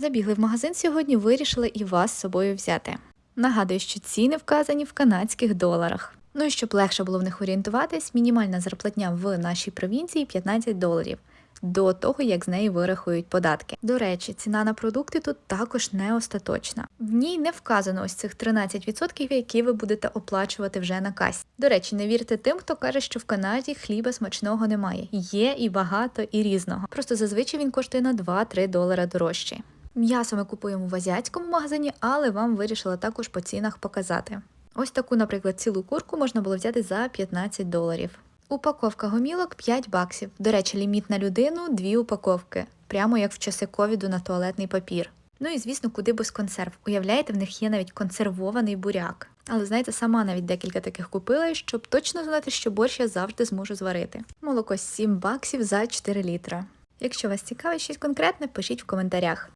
Забігли в магазин сьогодні, вирішили і вас з собою взяти. Нагадую, що ціни вказані в канадських доларах. Ну і щоб легше було в них орієнтуватись, мінімальна зарплатня в нашій провінції 15 доларів. До того, як з неї вирахують податки. До речі, ціна на продукти тут також не остаточна. В ній не вказано ось цих 13%, які ви будете оплачувати вже на касі. До речі, не вірте тим, хто каже, що в Канаді хліба смачного немає. Є і багато, і різного. Просто зазвичай він коштує на 2-3 долара дорожче. М'ясо ми купуємо в азіатському магазині, але вам вирішила також по цінах показати. Ось таку, наприклад, цілу курку можна було взяти за 15 доларів. Упаковка гомілок 5 баксів. До речі, ліміт на людину дві упаковки, прямо як в часи ковіду на туалетний папір. Ну і звісно, куди без консерв. Уявляєте, в них є навіть консервований буряк. Але знаєте, сама навіть декілька таких купила, щоб точно знати, що борщ я завжди зможу зварити. Молоко 7 баксів за 4 літра. Якщо вас цікавить щось конкретне, пишіть в коментарях.